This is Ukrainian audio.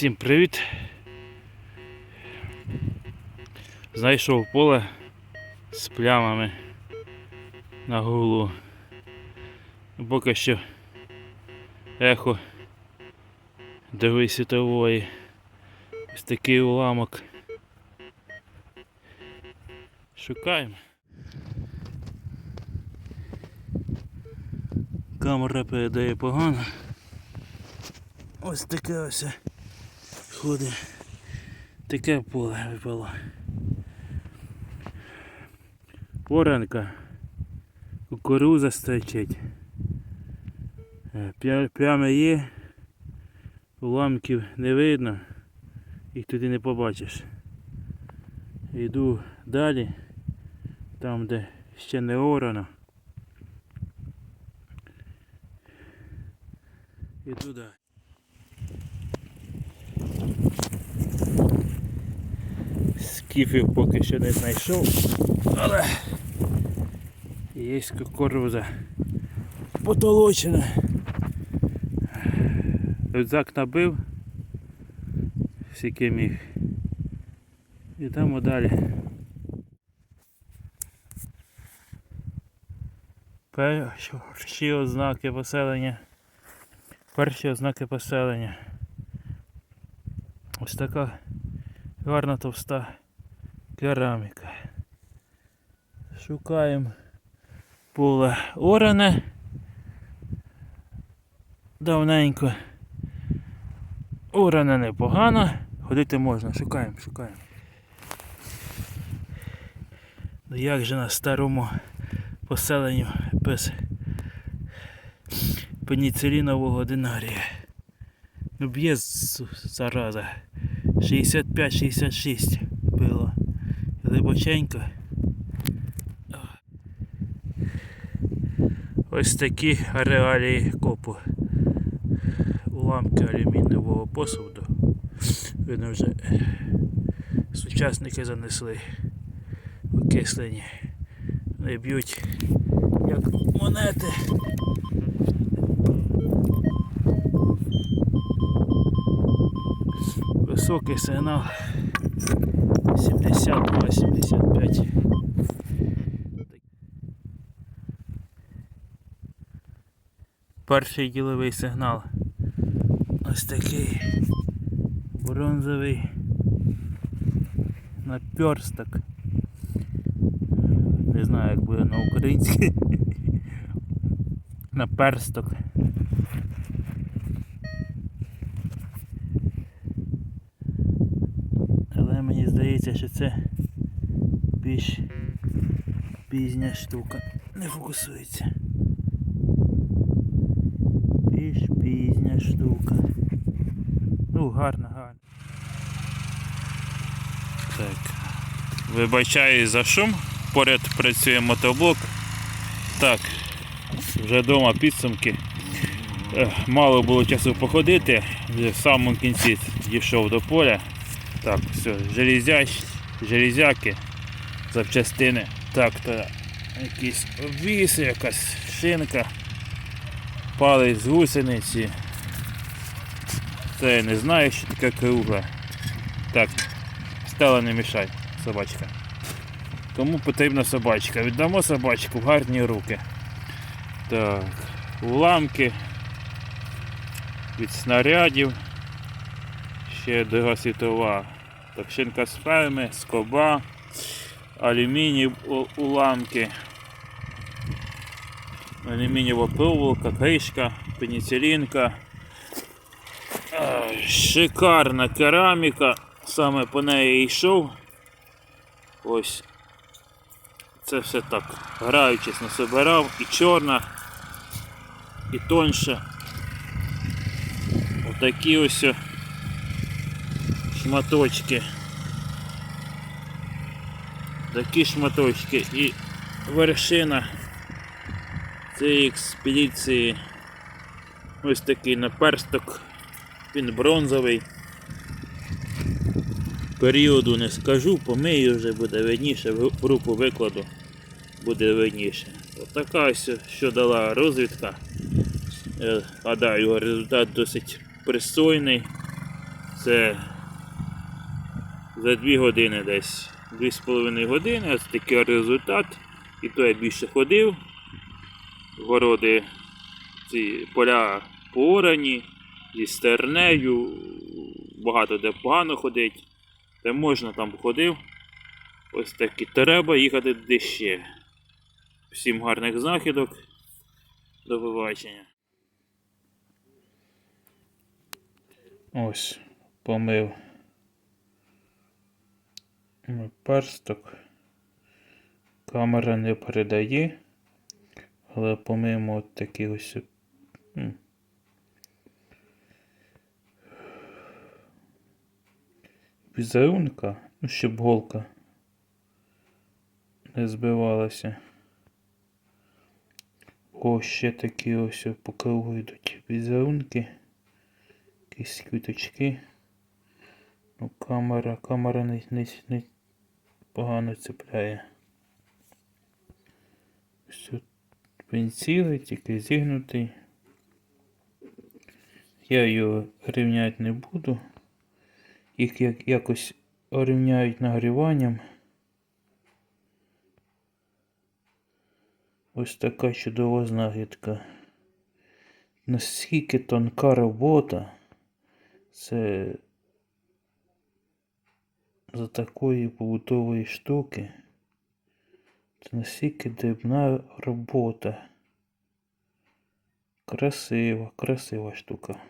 Всім привіт! Знайшов поле з плямами на гулу. Поки що ехо диви світової. Ось такий уламок. Шукаємо. Камера передає погано. Ось таке ось ходить. Таке поле випало. Воронка. Кукуруза стачить. Е, Плями є. Уламків не видно. Їх туди не побачиш. Йду далі. Там де ще не орано. Іду далі. Скіфів поки що не знайшов, але є кукуруза потолочена. Рюкзак набив, скільки міг. Йдемо далі. Перші ознаки поселення. Перші ознаки поселення. Ось така гарна товста кераміка. Шукаємо поле оране. Давненько. Оране непогано. Ходити можна, шукаємо, шукаємо. Ну як же на старому поселенню без пеніцилінового динарія? Ну б'є зараза. 65-66 було. Глибоченько. Ось такі реалії копу. Уламки алюмінієвого посуду. Видно вже сучасники занесли окислені. Вони б'ють як монети. Високий сигнал 72-75. Перший діловий сигнал. Ось такий бронзовий наперсток. Не знаю, як буде на українській. Наперсток. Але здається, що це більш пізня штука. Не фокусується. Більш пізня штука. Ну, гарно, гарно. Так. Вибачаю за шум. Поряд працює мотоблок. Так, вже вдома підсумки. Мало було часу походити, в самому кінці дійшов до поля. Так, все, железяч, железяки, запчастини. Так, то якийсь обвіс, якась шинка, палець з гусениці. Це я не знаю, що таке кругле. Так, стала не мішай, собачка. Кому потрібна собачка? Віддамо собачку в гарні руки. Так, уламки від снарядів. Ще Друга світова. Так, з ферми, скоба, алюміній уламки, алюмінієва проволока, кришка, пеніцилінка. Е, Шикарна кераміка. Саме по неї йшов. Ось. Це все так. Граючись насобирав. І чорна, і тонша. Отакі ось шматочки. Такі шматочки і вершина цієї експедиції. Ось такий наперсток. Він бронзовий. Періоду не скажу, помию вже буде видніше, в групу викладу буде видніше. Отака ось, що дала розвідка. Е, Гадаю, результат досить пристойний. Це за 2 години десь. 2,5 години, ось такий результат. І то я більше ходив. Городи, ці поля порані, зі стернею, багато де погано ходить. Де можна там ходив. Ось такі. Треба їхати туди ще. Всім гарних знахідок. До побачення. Ось, помив персток. Камера не передає, але помимо от такі ось. Візерунка, ну, щоб голка не збивалася. О, ще такі ось по йдуть візерунки. Якісь квіточки. Ну, камера, камера не, не, не погано цепляє. Ось тут він цілий, тільки зігнутий. Я його рівняти не буду. Їх як, якось рівняють нагріванням. Ось така чудова знахідка. Наскільки тонка робота. Це за такої побутової штуки. Це настільки дрібна робота. Красива, красива штука.